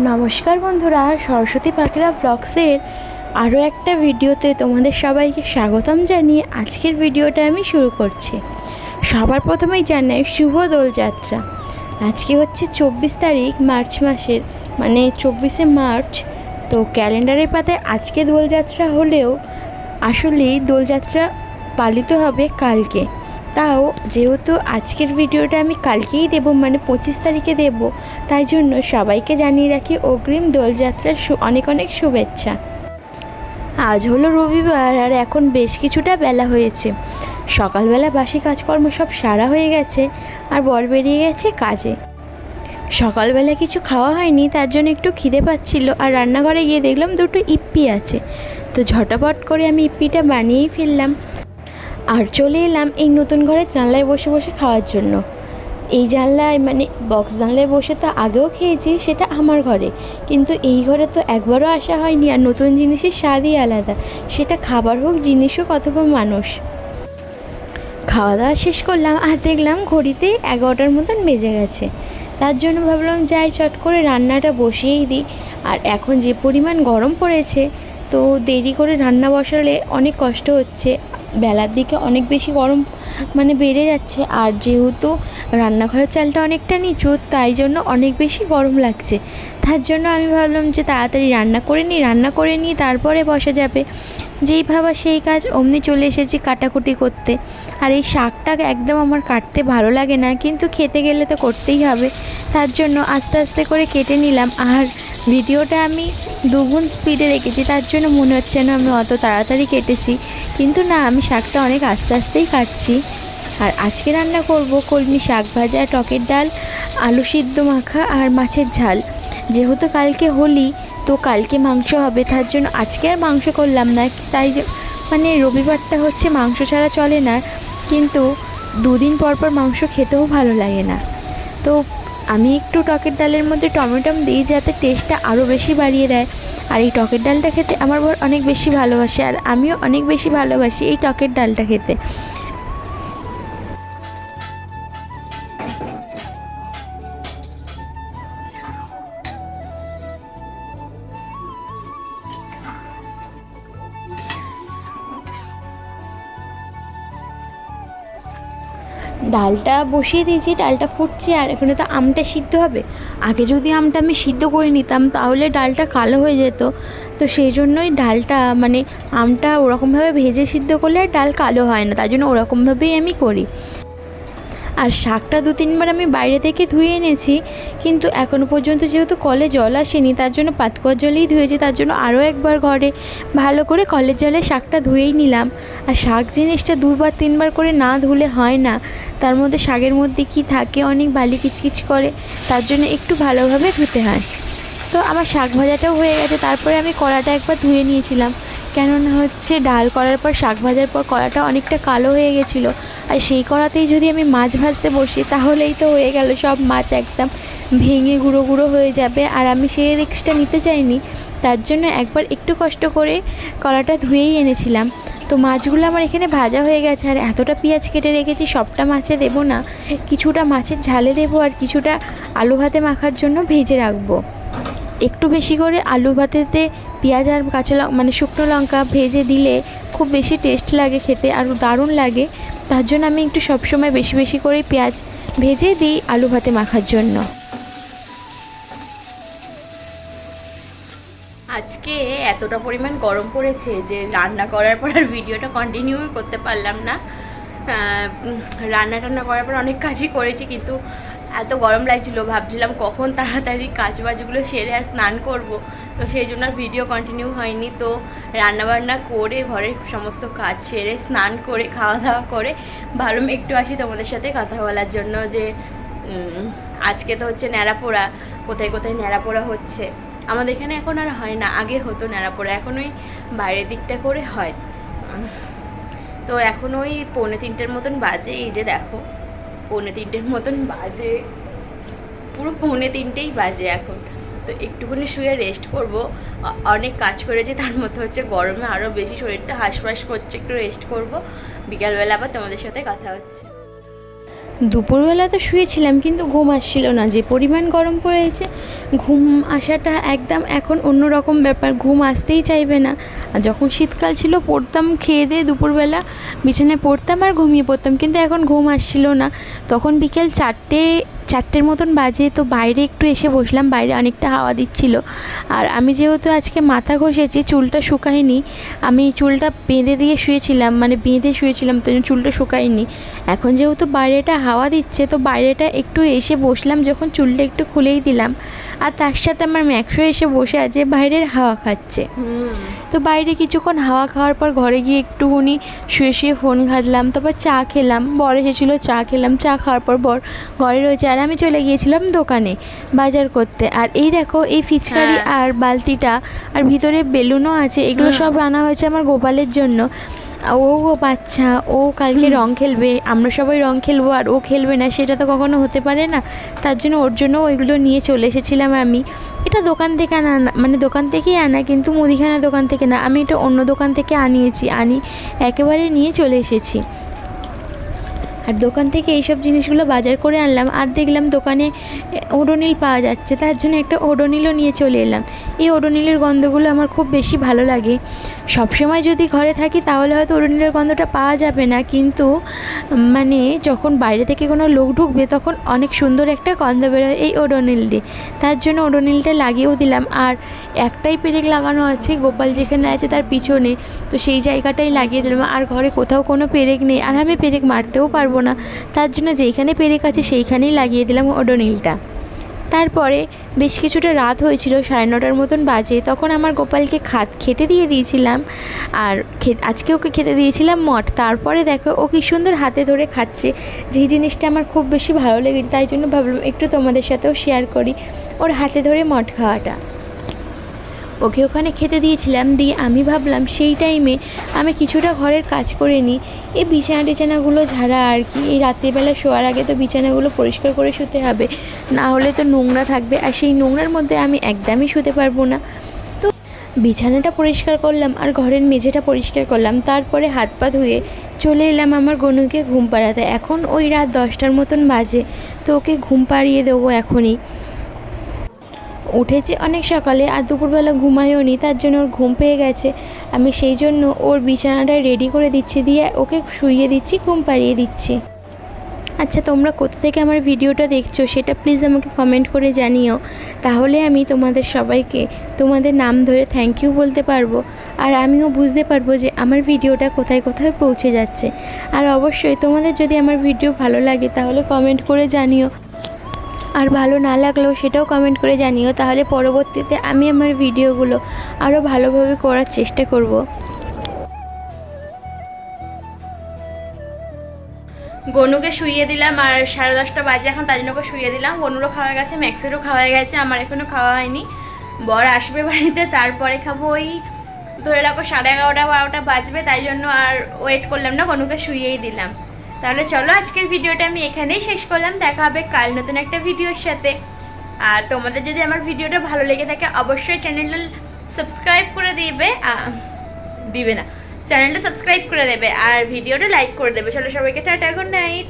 নমস্কার বন্ধুরা, সরস্বতী পাখিরা ব্লগসের আরও একটা ভিডিওতে তোমাদের সবাইকে স্বাগতম জানিয়ে আজকের ভিডিওটা আমি শুরু করছি। সবার প্রথমেই জানাই শুভ দোলযাত্রা। আজকে হচ্ছে চব্বিশ তারিখ, মার্চ মাসের মানে চব্বিশে মার্চ। তো ক্যালেন্ডারের পাতায় আজকে দোলযাত্রা হলেও আসলেই দোলযাত্রা পালিত হবে কালকে। তাও যেহেতু আজকের ভিডিওটা আমি কালকেই দেব মানে পঁচিশ তারিখে দেব, তাই জন্য সবাইকে জানিয়ে রাখি অগ্রিম দোলযাত্রার অনেক অনেক শুভেচ্ছা। আজ হলো রবিবার আর এখন বেশ কিছুটা বেলা হয়েছে। সকালবেলা বাসি কাজকর্ম সব সারা হয়ে গেছে আর বর বেরিয়ে গেছে কাজে। সকালবেলা কিছু খাওয়া হয়নি, তার জন্য একটু খিদে পাচ্ছিল আর রান্নাঘরে গিয়ে দেখলাম দুটো ইপ্পি আছে। তো ঝটাপট করে আমি ইপ্পিটা বানিয়েই ফেললাম। আর চলে এলাম এই নতুন ঘরে জানলায় বসে বসে খাওয়ার জন্য। এই জানলায় মানে বক্স জানলায় বসে তো আগেও খেয়েছি, সেটা আমার ঘরে। কিন্তু এই ঘরে তো একবারও আসা হয়নি আর নতুন জিনিসের স্বাদই আলাদা। সেটা খাবার হোক, জিনিস হোক অথবা মানুষ। খাওয়া দাওয়া শেষ করলাম আর দেখলাম ঘড়িতে এগারোটার মতন বেজে গেছে। তার জন্য ভাবলাম, যাই, চট করে রান্নাটা বসিয়েই দিই। আর এখন যে পরিমাণ গরম পড়েছে, তো দেরি করে রান্না বসালে অনেক কষ্ট হচ্ছে। বেলার দিকে অনেক বেশি গরম মানে বেড়ে যাচ্ছে। আর যেহেতু রান্নাঘরের চালটা অনেকটা নিচু, তাই জন্য অনেক বেশি গরম লাগছে। তার জন্য আমি ভাবলাম যে তাড়াতাড়ি রান্না করে নিই, রান্না করে নিয়ে তারপরে বসা যাবে। যেই ভাবা সেই কাজ, অমনি চলে এসেছি কাটাকুটি করতে। আর এই শাকটা একদম আমার কাটতে ভালো লাগে না, কিন্তু খেতে গেলে তো করতেই হবে। তার জন্য আস্তে আস্তে করে কেটে নিলাম। আর ভিডিওটা আমি দুগুণ স্পিডে রেখেছি, তার জন্য মনে হচ্ছে না আমি অত তাড়াতাড়ি কেটেছি। কিন্তু না, আমি শাকটা অনেক আস্তে আস্তেই কাটছি। আর আজকে রান্না করব কলমি শাক ভাজা, টকের ডাল, আলু সিদ্ধ মাখা আর মাছের ঝাল। যেহেতু কালকে হোলি, তো কালকে মাংস হবে, তার জন্য আজকে আর মাংস করলাম না। তাই মানে রবিবারটা হচ্ছে মাংস ছাড়া চলে না। কিন্তু দুদিন পর পর মাংস খেতেও ভালো লাগে না। তো আমি একটু টকের ডালের মধ্যে টমেটম দিই যাতে টেস্টটা আরও বেশি বাড়িয়ে দেয়। আর এই টকের ডালটা খেতে আমার বর অনেক বেশি ভালোবাসে, আর আমিও অনেক বেশি ভালোবাসি এই টকের ডালটা খেতে। ডালটা বসিয়ে দিয়েছি, ডালটা ফুটছে আর এখানে তো আমটা সিদ্ধ হবে। আগে যদি আমটা আমি সিদ্ধ করে নিতাম তাহলে ডালটা কালো হয়ে যেত। তো সেই জন্যই ডালটা মানে আমটা ওরকমভাবে ভেজে সিদ্ধ করলে আর ডাল কালো হয় না তাই জন্য ওরকমভাবেই আমি করি। আর শাকটা দু তিনবার আমি বাইরে থেকে ধুয়ে এনেছি, কিন্তু এখনও পর্যন্ত যেহেতু কলে জল আসেনি, তার জন্য পাতকুয়ার জলেই ধুয়েছি, তার জন্য আরও একবার ঘরে ভালো করে কলের জলে শাকটা ধুয়েই নিলাম। আর শাক জিনিসটা দুবার, তিনবার করে না ধুলে হয় না। তার মধ্যে শাকের মধ্যে কি থাকে, অনেক বালি কিচকিচ করে, তার জন্য একটু ভালোভাবে ধুতে হয়। তো আমার শাক ভাজাটাও হয়ে গেছে, তারপরে আমি কড়াটা একবার ধুয়ে নিয়েছিলাম। কেননা হচ্ছে ডাল করার পর, শাক ভাজার পর কড়াটা অনেকটা কালো হয়ে গেছিল। আর সেই কড়াতেই যদি আমি মাছ ভাজতে বসি, তাহলেই তো হয়ে গেল সব মাছ একদম ভেঙে গুঁড়ো গুঁড়ো হয়ে যাবে। আর আমি সেই রিক্সটা নিতে চাইনি, তার জন্য একবার একটু কষ্ট করে কড়াটা ধুয়েই এনেছিলাম। তো মাছগুলো আমার এখানে ভাজা হয়ে গেছে, আর এতটা পেঁয়াজ কেটে রেখেছি, সবটা মাছে দেবো না। কিছুটা মাছের ঝালে দেবো, আর কিছুটা আলু ভাতে মাখার জন্য ভেজে রাখব। একটু বেশি করে আলু ভাতেতে পেঁয়াজ আর কাঁচা মানে শুকনো লঙ্কা ভেজে দিলে খুব বেশি টেস্ট লাগে খেতে আর দারুণ লাগে। তার জন্য আমি একটু সবসময় বেশি বেশি করে পেঁয়াজ ভেজে দিই আলু ভাতে মাখার জন্য। আজকে এতটা পরিমাণ গরম পড়েছে যে রান্না করার পর আর ভিডিওটা কন্টিনিউ করতে পারলাম না। রান্না টান্না করার পর অনেক কাজই করেছি কিন্তু এত গরম লাগছিল, ভাবছিলাম কখন তাড়াতাড়ি কাজ বাজগুলো সেরে আর স্নান করব। তো সেই জন্য ভিডিও কন্টিনিউ হয়নি। তো রান্না বান্না করে ঘরের সমস্ত কাজ সেরে, স্নান করে খাওয়া দাওয়া করে ভাবলাম একটু আসি তোমাদের সাথে কথা বলার জন্য যে আজকে তো হচ্ছে ন্যাড়াপোড়া। কোথায় কোথায় ন্যাড়াপোড়া হচ্ছে? আমাদের এখানে এখন আর হয় না, আগে হতো ন্যাড়াপোড়া, এখন ওই বাইরের দিকটা করে হয়। তো এখন ওই পৌনে তিনটের মতন বাজে, এই যে দেখো। পৌনে তিনটের মতন বাজে। পুরো পৌনে তিনটেই বাজে এখন। তো একটুখানি শুয়ে রেস্ট করব। অনেক কাজ করেছি, তার মধ্যে হচ্ছে গরমে আরও বেশি শরীরটা হাঁসফাঁস করছে, একটু রেস্ট করব। বিকালবেলা আবার তোমাদের সাথে কথা হচ্ছে। দুপুরবেলা তো শুয়েছিলাম, কিন্তু ঘুম আসছিল না। যে পরিমাণ গরম পড়েছে, ঘুম আসাটা একদম এখন অন্য রকম ব্যাপার। ঘুম আসতেই চাইবে না। আর যখন শীতকাল ছিল, পড়তাম, খেয়ে দিয়ে দুপুরবেলা বিছানায় পড়তাম আর ঘুমিয়ে পড়তাম, কিন্তু এখন ঘুম আসছিল না। তখন বিকেল চারটে চারটের মতন বাজে, তো বাইরে একটু এসে বসলাম, বাইরে অনেকটা হাওয়া দিচ্ছিল। আর আমি যেহেতু আজকে মাথা ঘষেছি, চুলটা শুকায়নি, আমি চুলটা বেঁধে দিয়ে শুয়েছিলাম মানে বেঁধে শুয়েছিলাম, তো চুলটা শুকায়নি। এখন যেহেতু বাইরেটা হাওয়া দিচ্ছে, তো বাইরেটা একটু এসে বসলাম, যখন চুলটা একটু খুলেই দিলাম। আর তার সাথে আমার ম্যাক্সো এসে বসে আছে, বাইরের হাওয়া খাচ্ছে। তো বাইরে কিছুক্ষণ হাওয়া খাওয়ার পর ঘরে গিয়ে একটুখানি শুয়ে শুয়ে ফোন ঘাটলাম তারপর চা খেলাম বর এসেছিল চা খেলাম চা খাওয়ার পর বর ঘরে রয়েছে আর আমি চলে গিয়েছিলাম দোকানে বাজার করতে। আর এই দেখো এই ফিচকারি হ্যাঁ। আর বালতিটা আর ভিতরে বেলুনও আছে এগুলো সব আনা হয়েছে আমার গোপালের জন্য। ও ও বাচ্চা ও কালকে রং খেলবে আমরা সবাই রং খেলব আর ও খেলবে না সেটা তো কখনো হতে পারে না। তার জন্য ওর জন্য ওইগুলো নিয়ে চলে এসেছিলাম আমি। এটা দোকান থেকে আনা না মানে দোকান থেকেই আনা কিন্তু মুদিখানা দোকান থেকে না আমি এটা অন্য দোকান থেকে আনিয়েছি আনি একেবারে নিয়ে চলে এসেছি। আর দোকান থেকে এইসব জিনিসগুলো বাজার করে আনলাম আর দেখলাম দোকানে ওডোনিল পাওয়া যাচ্ছে তার জন্য একটা ওডোনিলও নিয়ে চলে এলাম। এই ওডোনিলের গন্ধগুলো আমার খুব বেশি ভালো লাগে। সবসময় যদি ঘরে থাকি তাহলে হয়তো ওডোনিলের গন্ধটা পাওয়া যাবে না, কিন্তু মানে যখন বাইরে থেকে কোনো লোক ঢুকবে তখন অনেক সুন্দর একটা গন্ধ বেরোয় এই ওডোনিল দিয়ে। তার জন্য ওডোনিলটা লাগিয়েও দিলাম। আর একটাই পেরেক লাগানো আছে, গোপাল যেখানে আছে তার পিছনে। তো সেই জায়গাটাই লাগিয়ে দিলাম। আর ঘরে কোথাও কোনো পেরেক নেই। আর আমি পেরেক মারতেও পারব না। তার জন্য যেইখানে পেরেক আছে সেইখানেই লাগিয়ে দিলাম ওডোনিলটা। তারপরে বেশ কিছুটা রাত হয়েছিল, সাড়ে নটার মতন বাজে। তখন আমার গোপালকে খাত খেতে দিয়ে দিয়েছিলাম, আর আজকে ওকে খেতে দিয়েছিলাম মঠ তারপরে দেখো, ও কী সুন্দর হাতে ধরে খাচ্ছে। যেই জিনিসটা আমার খুব বেশি ভালো লেগেছে, তাই জন্য ভাবলাম একটু তোমাদের সাথেও শেয়ার করি, ওর হাতে ধরে মঠ খাওয়াটা। ওকে ওখানে খেতে দিয়েছিলাম, দিয়ে আমি ভাবলাম সেই টাইমে আমি কিছুটা ঘরের কাজ করে নিই। এই বিছানা টিছানাগুলো ঝাড়া আর কি, এই রাত্রিবেলা শোয়ার আগে তো বিছানাগুলো পরিষ্কার করে শুতে হবে, না হলে তো নোংরা থাকবে আর সেই নোংরার মধ্যে আমি একদমই শুতে পারব না। তো বিছানাটা পরিষ্কার করলাম আর ঘরের মেঝেটা পরিষ্কার করলাম, তারপরে হাত পা ধুয়ে চলে এলাম আমার গনুকে ঘুম পাড়াতে। এখন ওই রাত দশটার মতন বাজে, তো ওকে ঘুম পাড়িয়ে দেবো এখনই। উঠেছে অনেক সকালে আর দুপুরবেলা ঘুমায়ও নি, তার জন্য ওর ঘুম পেয়ে গেছে। আমি সেই জন্য ওর বিছানাটা রেডি করে দিচ্ছি, দিয়ে ওকে শুইয়ে দিচ্ছি, ঘুম পাড়িয়ে দিচ্ছি। আচ্ছা তোমরা কোথা থেকে আমার ভিডিওটা দেখছ সেটা প্লিজ আমাকে কমেন্ট করে জানিও। তাহলে আমি তোমাদের সবাইকে তোমাদের নাম ধরে থ্যাংক ইউ বলতে পারব। আর আমিও বুঝতে পারব যে আমার ভিডিওটা কোথায় কোথায় পৌঁছে যাচ্ছে। আর অবশ্যই তোমাদের যদি আমার ভিডিও ভালো লাগে তাহলে কমেন্ট করে জানিও। আর ভালো না লাগলেও সেটাও কমেন্ট করে জানিও। তাহলে পরবর্তীতে আমি আমার ভিডিওগুলো আরও ভালোভাবে করার চেষ্টা করব। গনুকে শুইয়ে দিলাম আর সাড়ে দশটা বাজে এখন, তার জন্য শুইয়ে দিলাম। গনুরও খাওয়া গেছে, ম্যাক্সেরও খাওয়া গেছে, আমার এখনও খাওয়া হয়নি। বর আসবে বাড়িতে, তারপরে খাব ওই ধরে রাখো সাড়ে এগারোটা, বারোটা বাজবে, তাই জন্য আর ওয়েট করলাম না, গনুকে শুইয়েই দিলাম। তাহলে চলো আজকের ভিডিওটা আমি এখানেই শেষ করলাম। দেখা হবে কাল নতুন একটা ভিডিওর সাথে। আর তোমাদের যদি আমার ভিডিওটা ভালো লেগে থাকে, অবশ্যই চ্যানেলটা সাবস্ক্রাইব করে দিবে। দিবে না। চ্যানেলটা সাবস্ক্রাইব করে দেবে আর ভিডিওটা লাইক করে দেবে। চলো সবাইকে টাটা, গুড নাইট।